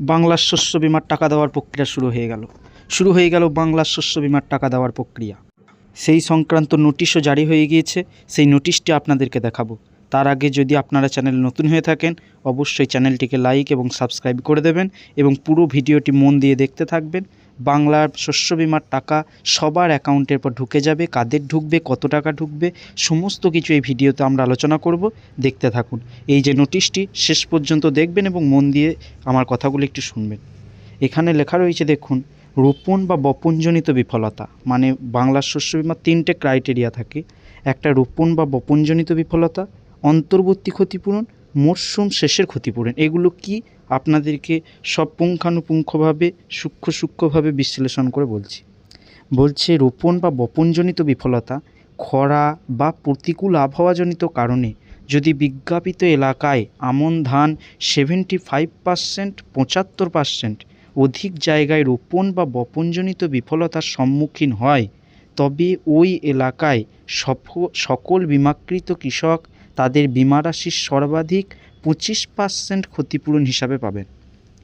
বাংলার শস্য বিমার টাকা দেওয়ার প্রক্রিয়া শুরু হয়ে গেল। শুরু হয়ে গেল বাংলার শস্য বিমার টাকা দেওয়ার প্রক্রিয়া। সেই সংক্রান্ত নোটিশও জারি হয়ে গিয়েছে, সেই নোটিশটি আপনাদেরকে দেখাবো। তার আগে যদি আপনারা চ্যানেল নতুন হয়ে থাকেন, অবশ্যই চ্যানেলটিকে লাইক এবং সাবস্ক্রাইব করে দেবেন এবং পুরো ভিডিওটি মন দিয়ে দেখতে থাকবেন। বাংলার শস্য বিমার টাকা সবার অ্যাকাউন্টের পর ঢুকে যাবে, কাদের ঢুকবে, কত টাকা ঢুকবে, সমস্ত কিছু এই ভিডিওতে আমরা আলোচনা করব। দেখতে থাকুন। এই যে নোটিশটি, শেষ পর্যন্ত দেখবেন এবং মন দিয়ে আমার কথাগুলো একটু শুনবেন। এখানে লেখা রয়েছে, দেখুন, রোপণ বা বপনজনিত বিফলতা মানে বাংলার শস্য বিমার তিনটে ক্রাইটেরিয়া থাকে। একটা রোপণ বা বপনজনিত বিফলতা, অন্তর্বর্তী ক্ষতিপূরণ মরশুম শেষের ক্ষতিপূরণ। এগুলো কি? আপনাদেরকে সব পুঙ্খানুপুঙ্খভাবে, সূক্ষ্ম সূক্ষ্মভাবে বিশ্লেষণ করে বলছি। বলছে, রোপণ বা বপনজনিত বিফলতা, খরা বা প্রতিকূল আবহাওয়াজনিত কারণে যদি বিজ্ঞাপিত এলাকায় আমন ধান সেভেন্টি ফাইভ পার্সেন্ট, পঁচাত্তর পার্সেন্ট অধিক জায়গায় রোপণ বা বপনজনিত বিফলতার সম্মুখীন হয়, তবে ওই এলাকায় সফ- সকল বিমাকৃত কৃষক তাদের বিমা রাশির সর্বাধিক পঁচিশ পার্সেন্ট ক্ষতিপূরণ হিসাবে পাবেন।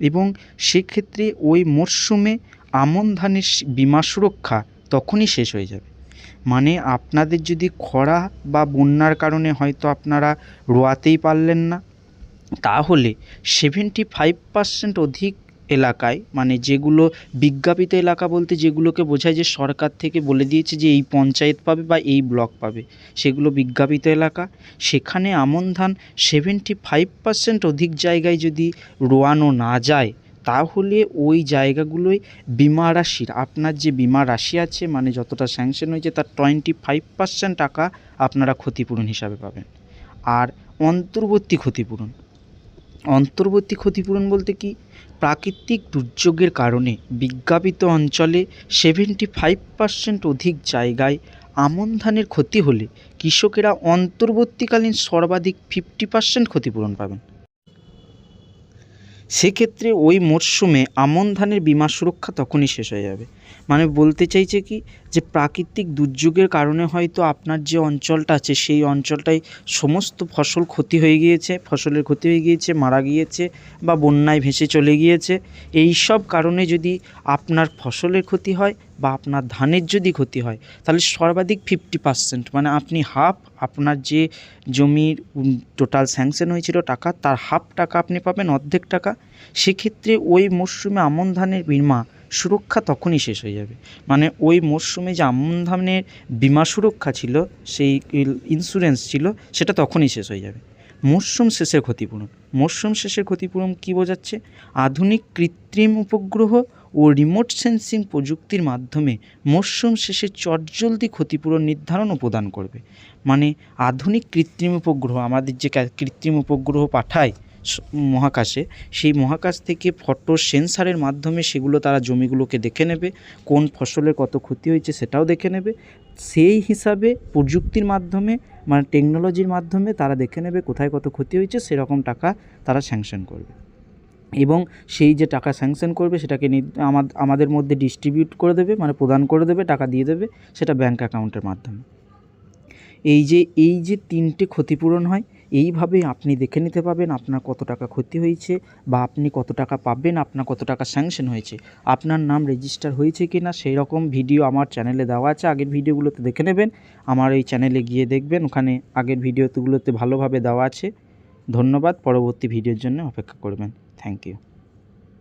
এবং সেক্ষেত্রে ওই মরশুমে আমন ধানের বিমা সুরক্ষা তখনই শেষ হয়ে যাবে। মানে আপনাদের যদি খরা বা বন্যার কারণে হয়তো আপনারা রোয়াতেই পারলেন না, তাহলে সেভেন্টি ফাইভ পার্সেন্ট অধিক এলাকায় মানে যেগুলো বিজ্ঞাপিত এলাকা বলতে যেগুলোকে বোঝায় যে সরকার থেকে বলে দিয়েছে যে এই পঞ্চায়েত পাবে বা এই ব্লক পাবে, সেগুলো বিজ্ঞাপিত এলাকা। সেখানে আমন ধান সেভেন্টি ফাইভ পার্সেন্ট অধিক জায়গায় যদি রোয়ানো না যায়, তাহলে ওই জায়গাগুলোয় বিমা রাশির, আপনার যে বিমা রাশি আছে মানে যতটা স্যাংশন হয়েছে, তার টোয়েন্টি ফাইভ পার্সেন্ট টাকা আপনারা ক্ষতিপূরণ হিসাবে পাবেন। আর অন্তর্বর্তী ক্ষতিপূরণ অন্তর্বর্তী ক্ষতিপূরণ বলতে কি? প্রাকৃতিক দুর্যোগের কারণে বিজ্ঞাপিত অঞ্চলে সেভেন্টি ফাইভ পার্সেন্ট অধিক জায়গায় আমন ধানের ক্ষতি হলে কৃষকেরা অন্তর্বর্তীকালীন সর্বাধিক ফিফটি পার্সেন্ট ক্ষতিপূরণ পাবেন। সেক্ষেত্রে ওই মরশুমে আমন ধানের বিমা সুরক্ষা তখনই শেষ হয়ে যাবে। মানে বলতে চাইছে কি যে প্রাকৃতিক দুর্যোগের কারণে হয়তো আপনার যে অঞ্চলটা আছে, সেই অঞ্চলটায় সমস্ত ফসল ক্ষতি হয়ে গিয়েছে, ফসলের ক্ষতি হয়ে গিয়েছে, মারা গিয়েছে বা বন্যায় ভেসে চলে গিয়েছে। এই সব কারণে যদি আপনার ফসলের ক্ষতি হয় বা আপনার ধানের যদি ক্ষতি হয়, তাহলে সর্বাধিক ফিফটি পার্সেন্ট মানে আপনি হাফ আপনার যে জমির টোটাল স্যাংশন হয়েছিল টাকা, তার হাফ টাকা আপনি পাবেন, অর্ধেক টাকা। সেক্ষেত্রে ওই মরশুমে আমন ধানের বিমা সুরক্ষা তখনই শেষ হয়ে যাবে। মানে ওই মরশুমে যে আমন ধানের বিমা সুরক্ষা ছিল, সেই ইন্স্যুরেন্স ছিল, সেটা তখনই শেষ হয়ে যাবে। মরশুম শেষের ক্ষতিপূরণ। মরশুম শেষের ক্ষতিপূরণ কী বোঝাচ্ছে? আধুনিক কৃত্রিম উপগ্রহ ও রিমোট সেন্সিং প্রযুক্তির মাধ্যমে মরশুম শেষে চটজলদি ক্ষতিপূরণ নির্ধারণ ও প্রদান করবে। মানে আধুনিক কৃত্রিম উপগ্রহ, আমাদের যে কৃত্রিম উপগ্রহ পাঠায় মহাকাশে, সেই মহাকাশ থেকে ফটো সেন্সারের মাধ্যমে সেগুলো তারা জমিগুলোকে দেখে নেবে, কোন ফসলের কত ক্ষতি হয়েছে সেটাও দেখে নেবে। সেই হিসাবে প্রযুক্তির মাধ্যমে মানে টেকনোলজির মাধ্যমে তারা দেখে নেবে কোথায় কত ক্ষতি হয়েছে, সেরকম টাকা তারা স্যাংশন করবে। এবং সেই যে টাকা স্যাংশন করবে সেটাকে আমাদের মধ্যে ডিস্ট্রিবিউট করে দেবে মানে প্রদান করে দেবে, টাকা দিয়ে দেবে, সেটা ব্যাঙ্ক অ্যাকাউন্টের মাধ্যমে। এই যে এই যে তিনটে ক্ষতিপূরণ হয় এইভাবেই আপনি দেখে নিতে পারবেন আপনার কত টাকা ক্ষতি হয়েছে বা আপনি কত টাকা পাবেন, আপনার কত টাকা স্যাংশন হয়েছে। আপনার নাম রেজিস্টার হয়েছে কি না সেই রকম ভিডিও আমার চ্যানেলে দেওয়া আছে, আগের ভিডিওগুলোতে দেখে নেবেন। আমার এই চ্যানেলে গিয়ে দেখবেন, ওখানে আগের ভিডিওগুলোতে ভালোভাবে দেওয়া আছে। ধন্যবাদ, পরবর্তী ভিডিওর জন্য অপেক্ষা করবেন। Thank you